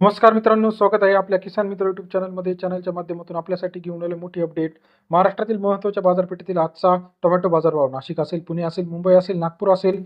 नमस्कार मित्रांनो स्वागत आहे आपल्या किसान मित्र युट्यूब चॅनलमध्ये चॅनलच्या माध्यमातून आपल्यासाठी घेऊन आले मोठी अपडेट महाराष्ट्रातील महत्त्वाच्या बाजारपेठेतील आजचा टोमॅटो बाजारभाव नाशिक असेल पुणे असेल मुंबई असेल नागपूर असेल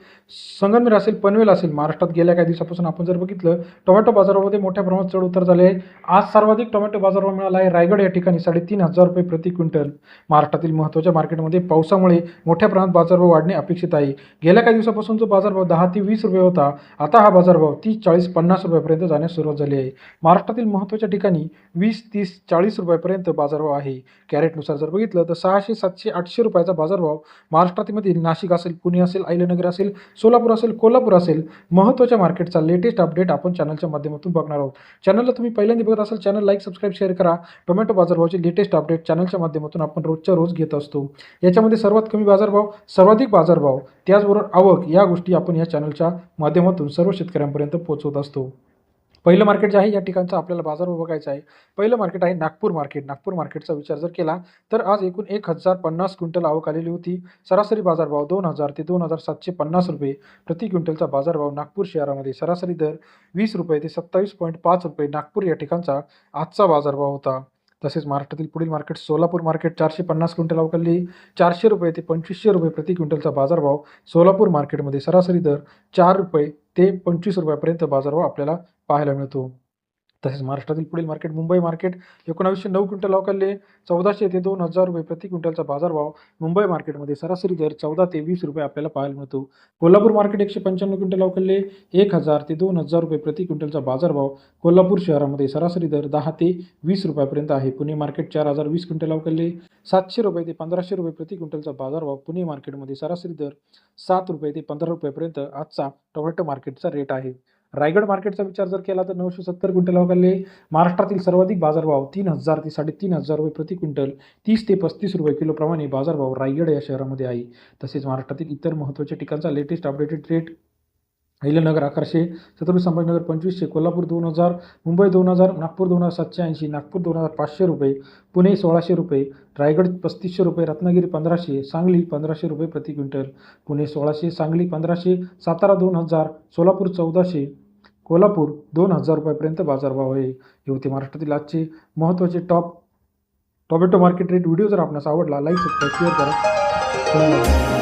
संगमनेर असेल पनवेल असेल महाराष्ट्रात गेल्या काही दिवसापासून आपण जर बघितलं टोमॅटो बाजारामध्ये मोठ्या प्रमाणात चढ उतार झाले आहे. आज सर्वाधिक टोमॅटो बाजारभाव मिळाला आहे रायगड या ठिकाणी साडेतीन हजार रुपये प्रति क्विंटल. महाराष्ट्रातील महत्त्वाच्या मार्केटमध्ये पावसामुळे मोठ्या प्रमाणात बाजारभाव वाढणे अपेक्षित आहे. गेल्या काही दिवसापासून जो बाजारभाव दहा ते वीस रुपये होता आता हा बाजारभाव तीस चाळीस पन्नास रुपयापर्यंत जाण्यास सुरुवात झाली आहे. महाराष्ट्रातील महत्त्वाच्या ठिकाणी वीस तीस चाळीस रुपयापर्यंत बाजारभाव आहे. कॅरेटनुसार जर बघितलं तर सहाशे सातशे आठशे रुपयाचा बाजारभाव महाराष्ट्रातील नाशिक असेल पुणे असेल अहिल्यानगर असेल सोलापूर असेल कोल्हापूर असेल महत्त्वाच्या मार्केटचा लेटेस्ट अपडेट आपण चॅनलच्या माध्यमातून बघणार आहोत. चॅनलला तुम्ही पहिल्यांदा बघत असाल चॅनल लाईक सबस्क्राईब शेअर करा. टोमॅटो बाजारभावाचे लेटेस्ट अपडेट चॅनलच्या माध्यमातून आपण रोजच्या रोज घेत असतो. याच्यामध्ये सर्वात कमी बाजारभाव सर्वाधिक बाजारभाव त्याचबरोबर आवक या गोष्टी आपण या चॅनलच्या माध्यमातून सर्व शेतकऱ्यांपर्यंत पोहोचवत असतो. पहिलं मार्केट जे आहे या ठिकाणचा आपल्याला बाजार बघायचा आहे. पहिलं मार्केट आहे नागपूर मार्केट नागपूर मार्केटचा विचार जर केला तर आज एकूण एक हजार पन्नास क्विंटल आवक आलेली होती. सरासरी बाजारभाव दोन हजार ते दोन हजार सातशे पन्नास रुपये. प्रति क्विंटलचा बाजारभाव नागपूर शहरामध्ये सरासरी दर वीस रुपये ते सत्तावीस पॉईंट पाच रुपये नागपूर या ठिकाणचा आजचा बाजारभाव होता. तसेच महाराष्ट्रातील पुढील मार्केट सोलापूर मार्केट चारशे पन्नास क्विंटल अवकाली चारशे रुपये ते पंचवीसशे रुपये प्रति क्विंटलचा बाजारभाव सोलापूर मार्केटमध्ये सरासरी दर चार रुपये ते पंचवीस रुपयापर्यंत बाजारभाव आपल्याला पाहायला मिळतो. तसेच महाराष्ट्रातील पुढील मार्केट मुंबई मार्केट एकोणावीसशे नऊ क्विंटल अवकालले चौदाशे ते दोन हजार रुपये प्रति क्विंटलचा बाजारभाव मुंबई मार्केटमध्ये सरासरी दर चौदा ते वीस रुपये आपल्याला पाहायला मिळतो. कोल्हापूर मार्केट एकशे पंच्याण्णव क्विंटल अवकालले एक हजार ते दोन हजार रुपये प्रति क्विंटलचा बाजारभाव कोल्हापूर शहरामध्ये सरासरी दर दहा ते वीस रुपयापर्यंत आहे. पुणे मार्केट चार हजार वीस क्विंटल अवकालले सातशे रुपये ते पंधराशे रुपये प्रति क्विंटलचा बाजारभाव पुणे मार्केटमध्ये सरासरी दर सात रुपये ते पंधरा रुपयापर्यंत आजचा टोमॅटो मार्केटचा रेट आहे. रायगड मार्केटचा विचार जर केला तर नऊशे सत्तर क्विंटल अवकालले महाराष्ट्रातील सर्वाधिक बाजारभाव तीन हजार ते साडेतीन हजार रुपये प्रति क्विंटल. तीस ते पस्तीस रुपये किलोप्रमाणे बाजारभाव रायगड या शहरामध्ये आहे. तसेच महाराष्ट्रातील इतर महत्त्वाच्या ठिकाणचा लेटेस्ट अपडेटेड रेट अहिल्यानगर अकराशे छत्रपती संभाजीनगर पंचवीसशे कोल्हापूर दोन हजार मुंबई दोन हजार नागपूर दोन हजार सातशे ऐंशी नागपूर दोन हजार पाचशे रुपये पुणे सोळाशे रुपये रायगड पस्तीसशे रुपये रत्नागिरी पंधराशे सांगली पंधराशे रुपये प्रति क्विंटल पुणे सोळाशे सांगली पंधराशे सातारा दोन हजार सोलापूर चौदाशे कोल्हापूर दोन हजार रुपयापर्यंत बाजारभाव आहे. हे होते महाराष्ट्रातील आजचे महत्त्वाचे top tomato market rate video जर आपणास आवडला लाईक सबस्क्राईब शेअर करा. धन्यवाद.